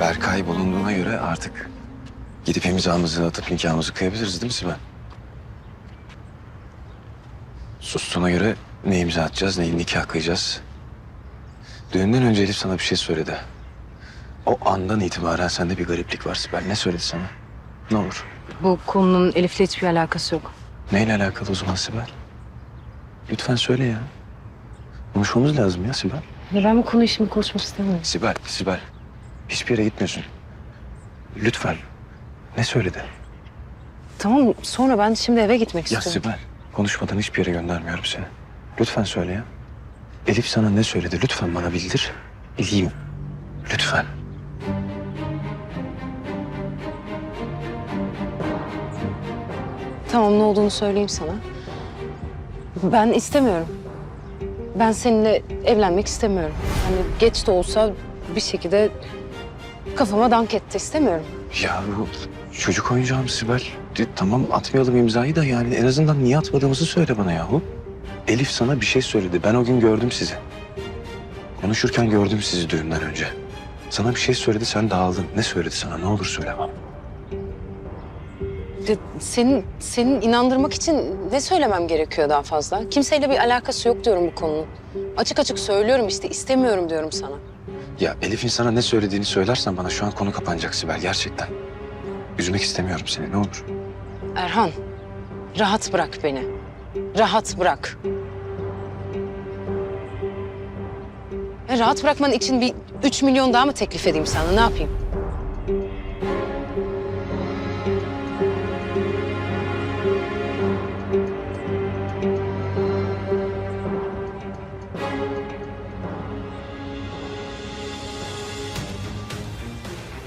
Berkay bulunduğuna göre artık gidip imzamızı atıp nikahımızı kıyabiliriz değil mi Sibel? Sustuğuna göre ne imza atacağız ne nikah kıyacağız. Düğünden önce Elif sana bir şey söyledi. O andan itibaren sende bir gariplik var Sibel. Ne söyledi sana? Ne olur? Bu konunun Elif'le hiçbir alakası yok. Neyle alakalı o zaman Sibel? Lütfen söyle ya. Konuşmamız lazım ya Sibel. Ya ben bu konuyu şimdi konuşmak istemiyorum. Sibel, Sibel. Hiçbir yere gitmiyorsun. Lütfen. Ne söyledi? Tamam sonra ben şimdi eve gitmek Ya istiyorum. Sibel, konuşmadan hiçbir yere göndermiyorum seni. Lütfen söyle ya. Elif sana ne söyledi? Lütfen bana bildir. Bileyim. Lütfen. Tamam ne olduğunu söyleyeyim sana. Ben istemiyorum. Ben seninle evlenmek istemiyorum. Hani geç de olsa bir şekilde kafama dank etti istemiyorum. Ya bu çocuk oyuncağım Sibel. De, tamam atmayalım imzayı da yani en azından niye atmadığımızı söyle bana yahu. Elif sana bir şey söyledi. Ben o gün gördüm sizi. Konuşurken gördüm sizi düğünden önce. Sana bir şey söyledi sen dağıldın. Ne söyledi sana? Ne olur söyle bana. De, senin senin inandırmak için ne söylemem gerekiyor daha fazla? Kimseyle bir alakası yok diyorum bu konunun. Açık açık söylüyorum işte istemiyorum diyorum sana. Ya Elif'in sana ne söylediğini söylersen bana şu an konu kapanacak Sibel gerçekten. Üzmek istemiyorum seni ne olur. Erhan, rahat bırak beni. Rahat bırak. E, rahat bırakman için bir üç milyon daha mı teklif edeyim sana? Ne yapayım?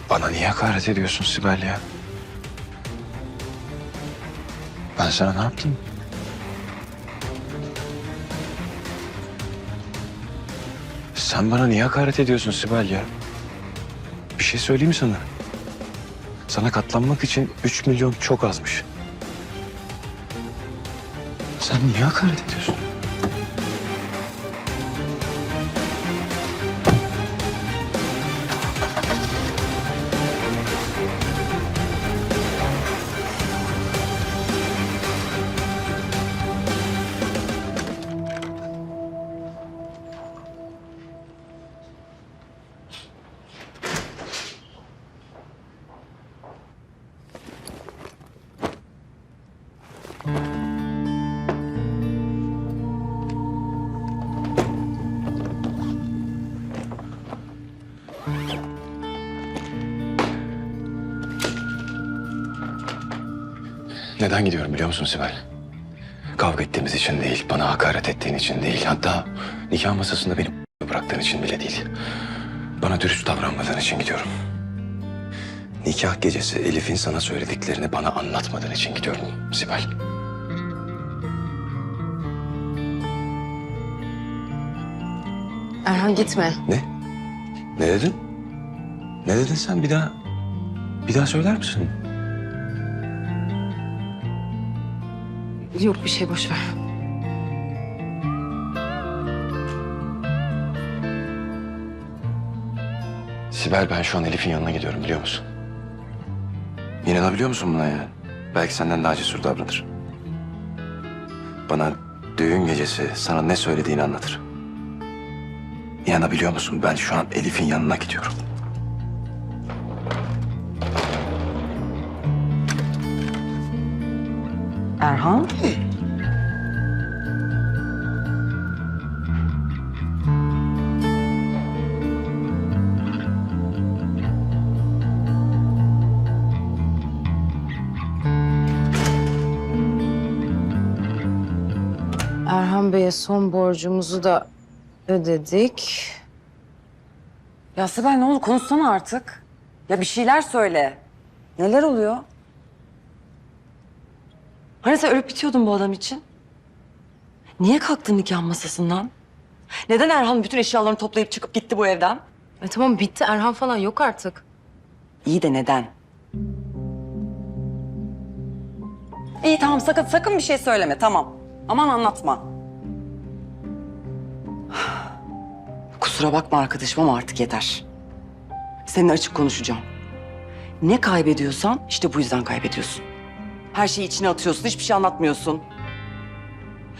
Bana niye hakaret ediyorsun Sibel ya? Ben sana ne yaptım? Sen bana niye hakaret ediyorsun Sibel ya? Bir şey söyleyeyim sana? Sana katlanmak için üç milyon çok azmış. Sen niye hakaret ediyorsun? Neden gidiyorum biliyor musun Sibel? Kavga ettiğimiz için değil, bana hakaret ettiğin için değil. Hatta nikah masasında beni bıraktığın için bile değil. Bana dürüst davranmadığın için gidiyorum. Nikah gecesi Elif'in sana söylediklerini bana anlatmadığın için gidiyorum Sibel. Erhan gitme. Ne? Ne dedin? Ne dedin sen bir daha? Bir daha söyler misin? Yok bir şey boş ver. Sibel ben şu an Elif'in yanına gidiyorum biliyor musun? İnanabiliyor musun buna ya? Belki senden daha cesur davranır. Bana düğün gecesi sana ne söylediğini anlatır. İnanabiliyor musun? Ben şu an Elif'in yanına gidiyorum. Erhan? Erhan Bey'e son borcumuzu da ödedik. Ya Sibel ne oldu? Konuşsana artık. Ya bir şeyler söyle. Neler oluyor? Hani sen ölüp bitiyordun bu adam için? Niye kalktın nikah masasından? Neden Erhan bütün eşyalarını toplayıp çıkıp gitti bu evden? E tamam bitti Erhan falan yok artık. İyi de neden? İyi tamam sakın sakın bir şey söyleme tamam. Aman anlatma. Kusura bakma arkadaşım ama artık yeter. Seninle açık konuşacağım. Ne kaybediyorsan işte bu yüzden kaybediyorsun. Her şeyi içine atıyorsun, hiçbir şey anlatmıyorsun.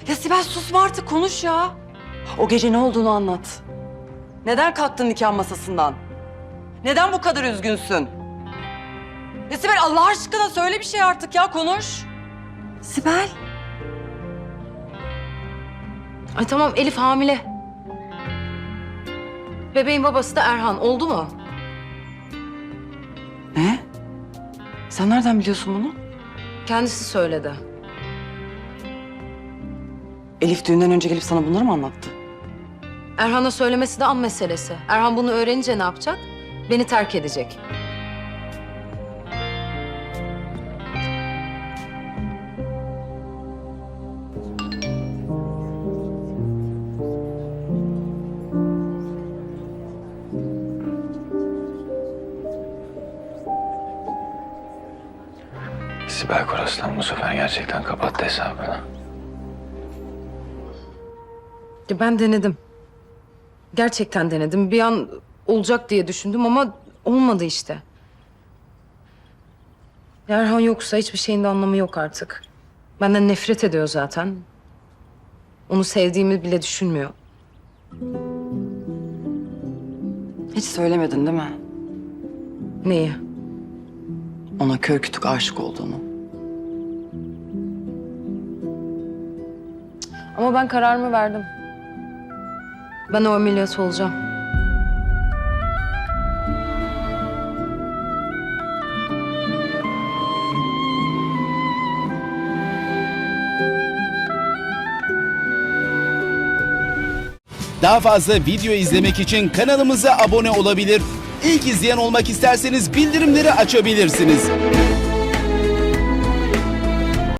Ya Sibel susma artık konuş ya. O gece ne olduğunu anlat. Neden kalktın nikah masasından? Neden bu kadar üzgünsün? Ya Sibel Allah aşkına söyle bir şey artık ya konuş. Sibel. Ay tamam Elif hamile. Bebeğin babası da Erhan oldu mu? Ne? Sen nereden biliyorsun bunu? Kendisi söyledi. Elif düğünden önce gelip sana bunları mı anlattı? Erhan'a söylemesi de an meselesi. Erhan bunu öğrenince ne yapacak? Beni terk edecek. Sibel Koraslan bu sefer gerçekten kapattı hesabını. Ya ben denedim. Gerçekten denedim. Bir an olacak diye düşündüm ama olmadı işte. Erhan yoksa hiçbir şeyin de anlamı yok artık. Benden nefret ediyor zaten. Onu sevdiğimi bile düşünmüyor. Hiç söylemedin değil mi? Neyi? Ona kör kütük aşık olduğunu. Ama ben kararımı verdim. Ben o ameliyat olacağım. Daha fazla video izlemek için kanalımıza abone olabilir. İlk izleyen olmak isterseniz bildirimleri açabilirsiniz.